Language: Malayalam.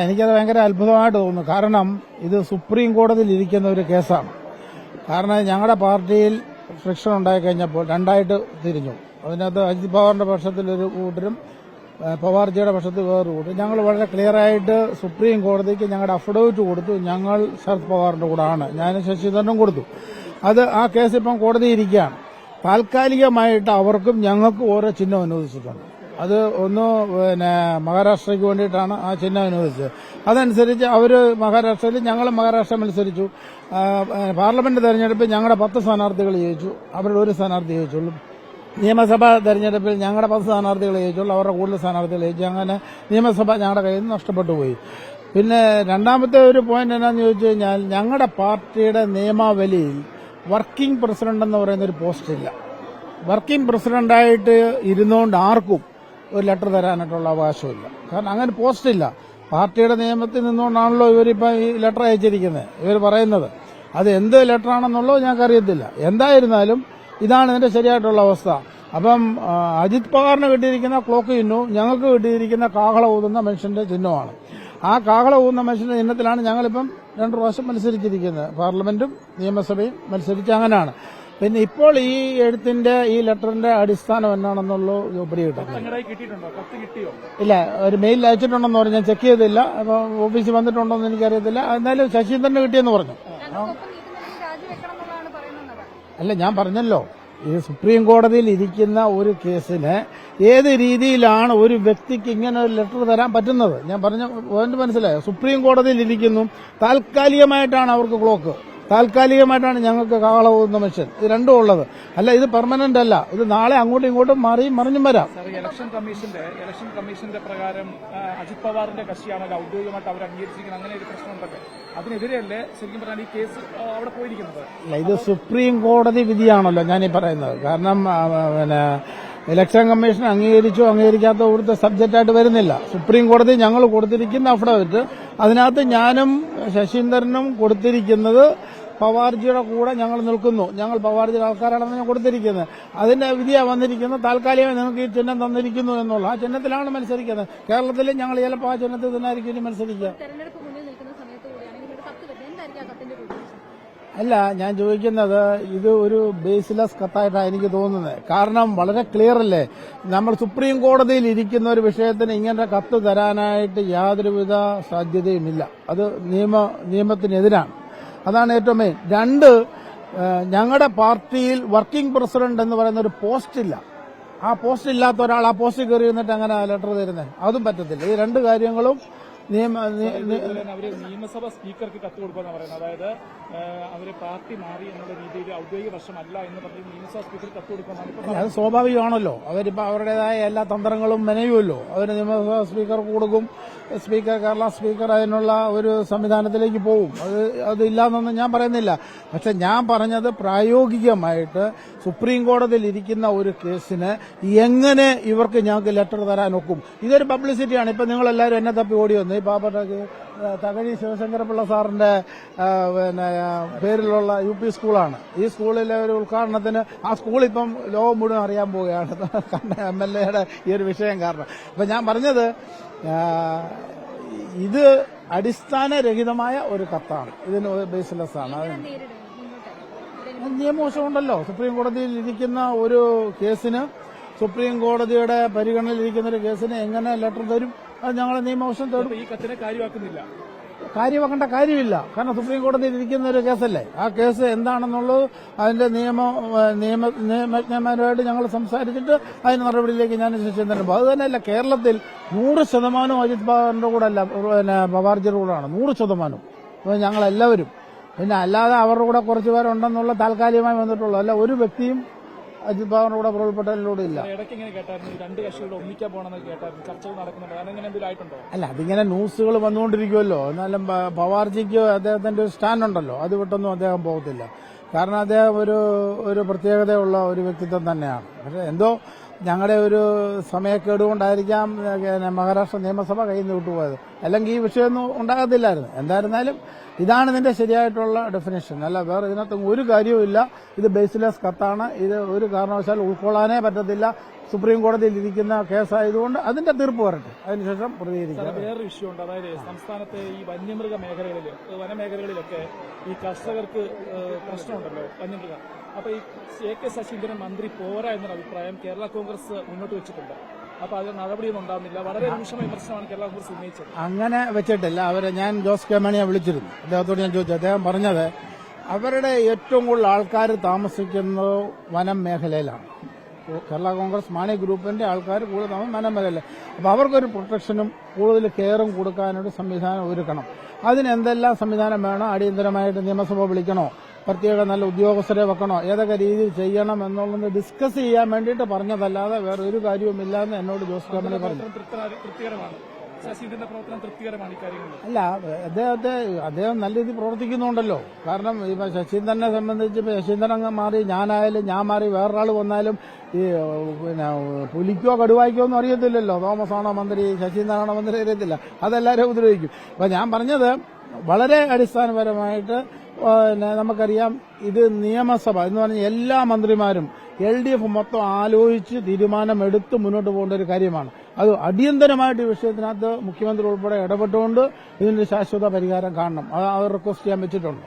എനിക്കത് ഭയങ്കര അത്ഭുതമായിട്ട് തോന്നുന്നു. കാരണം ഇത് സുപ്രീം കോടതിയിൽ ഇരിക്കുന്ന ഒരു കേസാണ്. കാരണം ഞങ്ങളുടെ പാർട്ടിയിൽ ഫ്രിക്ഷൻ ഉണ്ടായി കഴിഞ്ഞപ്പോൾ രണ്ടായിട്ട് തിരിഞ്ഞു. അതിനകത്ത് അജിത് പവാറിന്റെ പക്ഷത്തിൽ ഒരു കൂട്ടരും പവാർജിയുടെ പക്ഷത്തിൽ വേറൊരു കൂട്ടരും. ഞങ്ങൾ വളരെ ക്ലിയർ ആയിട്ട് സുപ്രീം കോടതിക്ക് ഞങ്ങളുടെ അഫിഡവിറ്റ് കൊടുത്തു. ഞങ്ങൾ ശരത് പവാറിന്റെ കൂടാണ്. ഞാനും ശശിധരനും കൊടുത്തു. അത് ആ കേസ് ഇപ്പം കോടതി ഇരിക്കുകയാണ്. താൽക്കാലികമായിട്ട് അവർക്കും ഞങ്ങൾക്കും ഓരോ ചിഹ്നം അനുവദിച്ചിട്ടുണ്ട്. അത് ഒന്ന് പിന്നെ മഹാരാഷ്ട്രയ്ക്ക് വേണ്ടിയിട്ടാണ് ആ ചിഹ്നം അനുവദിച്ചത്. അതനുസരിച്ച് അവർ മഹാരാഷ്ട്രയിൽ ഞങ്ങൾ മഹാരാഷ്ട്ര മത്സരിച്ചു. പാർലമെന്റ് തെരഞ്ഞെടുപ്പിൽ ഞങ്ങളുടെ പത്ത് സ്ഥാനാർത്ഥികൾ ജയിച്ചു. അവരുടെ ഒരു സ്ഥാനാർത്ഥി ജയിച്ചുള്ളൂ. നിയമസഭാ തെരഞ്ഞെടുപ്പിൽ ഞങ്ങളുടെ പത്ത് സ്ഥാനാർത്ഥികൾ ജയിച്ചുള്ളൂ. അവരുടെ കൂടുതൽ സ്ഥാനാർത്ഥികൾ ജയിച്ചു. അങ്ങനെ നിയമസഭ ഞങ്ങളുടെ കയ്യിൽ നിന്ന് നഷ്ടപ്പെട്ടു പോയി. പിന്നെ രണ്ടാമത്തെ ഒരു പോയിന്റ് എന്നാന്ന് ചോദിച്ചു കഴിഞ്ഞാൽ ഞങ്ങളുടെ പാർട്ടിയുടെ നിയമാവലിയിൽ വർക്കിംഗ് പ്രസിഡന്റ് എന്ന് പറയുന്ന ഒരു പോസ്റ്റ് ഇല്ല. വർക്കിംഗ് പ്രസിഡന്റായിട്ട് ഇരുന്നുകൊണ്ട് ആർക്കും ഒരു ലെറ്റർ തരാനായിട്ടുള്ള അവകാശമില്ല. കാരണം അങ്ങനെ പോസ്റ്റ് ഇല്ല. പാർട്ടിയുടെ നിയമത്തിൽ നിന്നുകൊണ്ടാണല്ലോ ഇവരിപ്പോൾ ഈ ലെറ്റർ അയച്ചിരിക്കുന്നത് ഇവർ പറയുന്നത്. അത് എന്ത് ലെറ്റർ ആണെന്നുള്ളത് ഞങ്ങൾക്കറിയത്തില്ല. എന്തായിരുന്നാലും ഇതാണ് ഇതിന്റെ ശരിയായിട്ടുള്ള അവസ്ഥ. അപ്പം അജിത് പവാറിന് കിട്ടിയിരിക്കുന്ന ക്ലോക്ക് ചിഹ്നവും ഞങ്ങൾക്ക് കിട്ടിയിരിക്കുന്ന കാഹള ഊതുന്ന മനുഷ്യന്റെ ചിഹ്നമാണ് ആ കാഹള ഊതുന്ന മനുഷ്യന്റെ ചിഹ്നത്തിലാണ് ഞങ്ങളിപ്പം രണ്ടു പ്രാവശ്യം മത്സരിച്ചിരിക്കുന്നത്. പാർലമെന്റും നിയമസഭയും മത്സരിച്ച് അങ്ങനെയാണ്. പിന്നെ ഇപ്പോൾ ഈ എഴുത്തിന്റെ ഈ ലെറ്ററിന്റെ അടിസ്ഥാനം എന്നാണെന്നുള്ളൂ ഉപരി കിട്ടിയോ? ഇല്ല ഒരു മെയിൽ അയച്ചിട്ടുണ്ടെന്ന് പറഞ്ഞു. ഞാൻ ചെക്ക് ചെയ്തില്ല. അപ്പൊ ഓഫീസിൽ വന്നിട്ടുണ്ടോ എന്ന് എനിക്കറിയത്തില്ല. എന്നാലും ശശീന്ദ്രന് കിട്ടിയെന്ന് പറഞ്ഞു. അല്ല ഞാൻ പറഞ്ഞല്ലോ. ഈ സുപ്രീം കോടതിയിൽ ഇരിക്കുന്ന ഒരു കേസിന് ഏത് രീതിയിലാണ് ഒരു വ്യക്തിക്ക് ഇങ്ങനെ ഒരു ലെറ്റർ തരാൻ പറ്റുന്നത്? ഞാൻ പറഞ്ഞ പോയിന്റ് മനസ്സിലായോ? സുപ്രീം കോടതിയിൽ ഇരിക്കുന്നു. താൽക്കാലികമായിട്ടാണ് അവർക്ക് ക്ലോക്ക്. താൽക്കാലികമായിട്ടാണ് ഞങ്ങൾക്ക് കാവള പോകുന്ന മനുഷ്യൻ. ഇത് രണ്ടും ഉള്ളത്. അല്ല ഇത് പെർമനന്റ് അല്ല. ഇത് നാളെ അങ്ങോട്ടും ഇങ്ങോട്ടും മാറി മറിഞ്ഞും വരാം. ഇലക്ഷൻ കമ്മീഷന്റെ ഇലക്ഷൻ കമ്മീഷന്റെ പ്രകാരം അജിത് പവാറിന്റെ കക്ഷിയാണല്ലോ ഔദ്യോഗികമായിട്ട് അവർ അംഗീകരിച്ചിരിക്കുന്നത്. അങ്ങനെ ഒരു പ്രശ്നമുണ്ടല്ലോ അതിനെതിരെയല്ലേ ശരിക്കും പറഞ്ഞാൽ ഈ കേസ് അവിടെ പോയിരിക്കുന്നത്? അല്ല ഇത് സുപ്രീം കോടതി വിധിയാണല്ലോ ഞാൻ ഈ പറയുന്നത്. കാരണം പിന്നെ ഇലക്ഷൻ കമ്മീഷൻ അംഗീകരിച്ചോ അംഗീകരിക്കാത്ത ഇവിടുത്തെ സബ്ജക്റ്റായിട്ട് വരുന്നില്ല. സുപ്രീം കോടതി ഞങ്ങൾ കൊടുത്തിരിക്കുന്ന അഫിഡവിറ്റ് അതിനകത്ത് ഞാനും ശശീന്ദ്രനും കൊടുത്തിരിക്കുന്നത് പവാർജിയുടെ കൂടെ ഞങ്ങൾ നിൽക്കുന്നു. ഞങ്ങൾ പവാർജിയുടെ ആൾക്കാരാണെന്ന് ഞാൻ കൊടുത്തിരിക്കുന്നത് അതിന്റെ വിധിയാണ് വന്നിരിക്കുന്നത് താൽക്കാലികമായി നിങ്ങൾക്ക് ഈ ചിഹ്നം തന്നിരിക്കുന്നു എന്നുള്ള ആ ചിഹ്നത്തിലാണ് മത്സരിക്കുന്നത്. കേരളത്തിൽ ഞങ്ങൾ ചിലപ്പോൾ ആ ചിഹ്നത്തിൽ തന്നെയായിരിക്കും ഇനി മത്സരിക്കുക. അല്ല ഞാൻ ചോദിക്കുന്നത് ഇത് ഒരു ബേസ്ലെസ് കത്തായിട്ടാണ് എനിക്ക് തോന്നുന്നത്. കാരണം വളരെ ക്ലിയർ അല്ലേ? നമ്മൾ സുപ്രീം കോടതിയിൽ ഇരിക്കുന്ന ഒരു വിഷയത്തിന് ഇങ്ങനെ കത്ത് തരാനായിട്ട് യാതൊരുവിധ സാധ്യതയുമില്ല. അത് നിയമ നിയമത്തിനെതിരാണ്. അതാണ് ഏറ്റവും മെയിൻ രണ്ട് ഞങ്ങളുടെ പാർട്ടിയിൽ വർക്കിംഗ് പ്രസിഡന്റ് എന്ന് പറയുന്ന ഒരു പോസ്റ്റ് ഇല്ല. ആ പോസ്റ്റ് ഇല്ലാത്ത ഒരാൾ ആ പോസ്റ്റിൽ കയറി എന്നിട്ട് അങ്ങനെ ലെറ്റർ തരുന്നത് അതും പറ്റത്തില്ല. ഈ രണ്ട് കാര്യങ്ങളും അവർ നിയമസഭ സ്പീക്കർക്ക് കത്ത് കൊടുക്കുമെന്ന് പറയുന്നത്. അതായത് അവർ പാർട്ടി മാറി എന്നുള്ള രീതിയിൽ ഔദ്യോഗിക വർഷമല്ല എന്ന് പറഞ്ഞ് നിയമസഭാ സ്പീക്കർ കത്ത് അല്ല, അത് സ്വാഭാവികമാണല്ലോ. അവരിപ്പോ അവരുടേതായ എല്ലാ തന്ത്രങ്ങളും മെനയുമല്ലോ. അവർ നിയമസഭാ സ്പീക്കർക്ക് കൊടുക്കും. സ്പീക്കർ കേരള സ്പീക്കർ അതിനുള്ള ഒരു സംവിധാനത്തിലേക്ക് പോകും അത് അതില്ലാന്നൊന്നും ഞാൻ പറയുന്നില്ല. പക്ഷെ ഞാൻ പറഞ്ഞത് പ്രായോഗികമായിട്ട് സുപ്രീം കോടതിയിൽ ഇരിക്കുന്ന ഒരു കേസിന് എങ്ങനെ ഇവർക്ക് ഞങ്ങൾക്ക് ലെറ്റർ തരാൻ ഒക്കും? ഇതൊരു പബ്ലിസിറ്റിയാണ്. ഇപ്പൊ നിങ്ങളെല്ലാവരും എന്നെ തപ്പി ഓടി വന്നു ഈ പാപ്പട്ടക്ക് തകഴി ശിവശങ്കരപിള്ള സാറിന്റെ പിന്നെ പേരിലുള്ള യു പി സ്കൂളാണ്. ഈ സ്കൂളിലെ ഒരു ഉദ്ഘാടനത്തിന് ആ സ്കൂൾ ഇപ്പം ലോകം മുഴുവൻ അറിയാൻ പോവുകയാണ്. എം എൽ എയുടെ ഈ ഒരു വിഷയം കാരണം. അപ്പൊ ഞാൻ പറഞ്ഞത് ഇത് അടിസ്ഥാനരഹിതമായ ഒരു കത്താണ്. ഇതിന് ബേസ്ലെസ് ആണ്. നിയമവശമുണ്ടല്ലോ. സുപ്രീം കോടതിയിൽ ഇരിക്കുന്ന ഒരു കേസിന് സുപ്രീം കോടതിയുടെ പരിഗണനയിൽ ഇരിക്കുന്ന ഒരു കേസിന് എങ്ങനെ ലെറ്റർ തരും? അത് ഞങ്ങൾ നിയമവശം തേടും. ഈ കത്തിനെ കാര്യമാക്കുന്നില്ല. കാര്യമാക്കേണ്ട കാര്യമില്ല. കാരണം സുപ്രീം കോടതിയിൽ ഇരിക്കുന്ന ഒരു കേസല്ലേ? ആ കേസ് എന്താണെന്നുള്ളത് അതിന്റെ നിയമ നിയമ നിയമജ്ഞന്മാരുമായിട്ട് ഞങ്ങൾ സംസാരിച്ചിട്ട് അതിന് നടപടിയിലേക്ക് ഞാൻ പോകും അത് തന്നെയല്ല കേരളത്തിൽ നൂറ് ശതമാനവും അജിത് പവാറിന്റെ കൂടെ അല്ല പിന്നെ പവാർജിയുടെ കൂടെയാണ് നൂറ് ശതമാനം. ഞങ്ങളെല്ലാവരും. പിന്നെ അല്ലാതെ അവരുടെ കൂടെ കുറച്ച് പേരുണ്ടെന്നുള്ള താൽക്കാലികമായി വന്നിട്ടുള്ളൂ. അല്ല ഒരു വ്യക്തിയും അജിത് പവാറിന്റെ കൂടെ പ്രബൽ പട്ടേലിലൂടെ ഇല്ല ഇടയ്ക്ക് ഇങ്ങനെ കേട്ടായിരുന്നു. രണ്ട് ഒന്നിക്കാൻ പോകണമെന്ന് കേട്ടായിരുന്നു. ചർച്ചകൾ നടക്കുന്നുണ്ട്. അങ്ങനെ അങ്ങനെ എന്തെങ്കിലും ആയിട്ടുണ്ടോ? അല്ല അതിങ്ങനെ ന്യൂസുകൾ വന്നുകൊണ്ടിരിക്കുമല്ലോ എന്നാലും പവാർജിക്ക് അദ്ദേഹത്തിന്റെ ഒരു സ്റ്റാൻഡ് ഉണ്ടല്ലോ. അത് വിട്ടൊന്നും അദ്ദേഹം പോകത്തില്ല. കാരണം അദ്ദേഹം ഒരു ഒരു പ്രത്യേകതയുള്ള ഒരു വ്യക്തിത്വം തന്നെയാണ്. പക്ഷെ എന്തോ ഞങ്ങളുടെ ഒരു സമയക്കേട് കൊണ്ടായിരിക്കാം മഹാരാഷ്ട്ര നിയമസഭ കയ്യിൽ നിന്ന് വിട്ടുപോയത്. അല്ലെങ്കിൽ ഈ വിഷയമൊന്നും ഉണ്ടാകത്തില്ലായിരുന്നു. എന്തായിരുന്നാലും ഇതാണ് ഇതിന്റെ ശരിയായിട്ടുള്ള ഡെഫിനേഷൻ അല്ല വേറെ ഇതിനകത്ത് ഒരു കാര്യവുമില്ല ഇത് ബേസ്ലെസ് കത്താണ്. ഇത് ഒരു കാരണവശാൽ ഉൾക്കൊള്ളാനേ പറ്റത്തില്ല. സുപ്രീം കോടതിയിൽ ഇരിക്കുന്ന കേസായതുകൊണ്ട് അതിന്റെ തീർപ്പ് വരട്ടെ. അതിനുശേഷം പ്രതികരിക്കാം. വേറൊരു വിഷയമുണ്ട് അതായത് സംസ്ഥാനത്തെ ഈ വന്യമൃഗ മേഖലകളിൽ വനമേഖലകളിലൊക്കെ ഈ കർഷകർക്ക് പ്രശ്നമുണ്ടല്ലോ വന്യമൃഗം. അപ്പൊ ഈ എ കെ ശശീന്ദ്രൻ മന്ത്രി പോരാ എന്നൊരു അഭിപ്രായം കേരള കോൺഗ്രസ് മുന്നോട്ട് വെച്ചിട്ടുണ്ട്. അപ്പൊ അതിന് നടപടിയൊന്നും ഉണ്ടാകുന്നില്ല വളരെ രൂക്ഷമായ വിമർശനമാണ് കേരള കോൺഗ്രസ് ഉന്നയിച്ചത്. അങ്ങനെ വെച്ചിട്ടില്ല. അവരെ ഞാൻ ജോസ് കെ മണിയെ വിളിച്ചിരുന്നു. അദ്ദേഹത്തോട് ഞാൻ ചോദിച്ചു. അദ്ദേഹം പറഞ്ഞത് അവരുടെ ഏറ്റവും കൂടുതൽ ആൾക്കാർ താമസിക്കുന്നത് വനം മേഖലയിലാണ്. കേരള കോൺഗ്രസ് മാണി ഗ്രൂപ്പിന്റെ ആൾക്കാർ കൂടുതൽ വനം മേഖല അപ്പോൾ അവർക്കൊരു പ്രൊട്ടക്ഷനും കൂടുതൽ കെയറും കൊടുക്കാനൊരു സംവിധാനം ഒരുക്കണം. അതിന് എന്തെല്ലാം സംവിധാനം വേണോ? അടിയന്തരമായിട്ട് നിയമസഭ വിളിക്കണോ? പ്രത്യേക നല്ല ഉദ്യോഗസ്ഥരെ വെക്കണോ? ഏതൊക്കെ രീതിയിൽ ചെയ്യണം എന്നുള്ളത് ഡിസ്കസ് ചെയ്യാൻ വേണ്ടിയിട്ട് പറഞ്ഞതല്ലാതെ വേറെ ഒരു കാര്യവുമില്ല എന്ന് എന്നോട് ജോസ് കെ പറഞ്ഞു. അല്ല അദ്ദേഹത്തെ അദ്ദേഹം നല്ല രീതിയിൽ പ്രവർത്തിക്കുന്നുണ്ടല്ലോ. കാരണം ഇപ്പൊ ശശീന്ദ്രനെ സംബന്ധിച്ച് ഇപ്പൊ ശശീന്ദ്രൻ അങ്ങ് മാറി ഞാനായാലും ഞാൻ മാറി വേറൊരാൾ വന്നാലും ഈ പിന്നെ പുലിക്കോ കടുവായിക്കോ ഒന്നും അറിയത്തില്ലല്ലോ. തോമസ് ആണോ മന്ത്രി ശശീന്ദ്രനാണോ മന്ത്രി അറിയത്തില്ല. അതെല്ലാവരും ഉപദ്രവിക്കും. അപ്പൊ ഞാൻ പറഞ്ഞത് വളരെ അടിസ്ഥാനപരമായിട്ട് നമുക്കറിയാം ഇത് നിയമസഭ എന്ന് പറഞ്ഞ എല്ലാ മന്ത്രിമാരും എൽ ഡി എഫ് മൊത്തം ആലോചിച്ച് തീരുമാനമെടുത്ത് മുന്നോട്ട് പോകേണ്ട ഒരു കാര്യമാണ്. അത് അടിയന്തരമായിട്ട് ഈ വിഷയത്തിനകത്ത് മുഖ്യമന്ത്രി ഉൾപ്പെടെ ഇടപെട്ടുകൊണ്ട് ഇതിന്റെ ശാശ്വത പരിഹാരം കാണണം. അത് അവർ റിക്വസ്റ്റ് ചെയ്യാൻ വെച്ചിട്ടുണ്ട്.